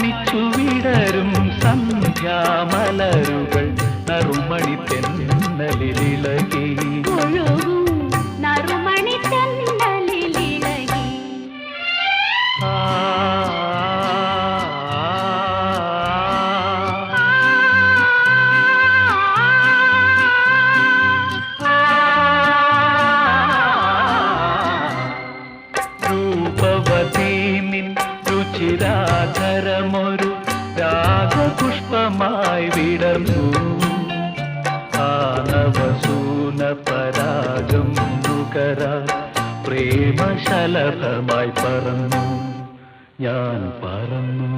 കാണിച്ചു വിടരും സന്ധ്യാമലരുകൾ നറുമണി തെന്നലിലകി of ചിരാധരമൊരു രാഗപുഷ്പമായി വിടർന്നു. ആനവസൂന പരാഗം നുകര പ്രേമശലഭമായി പറന്നു. ഞാൻ പറന്നു.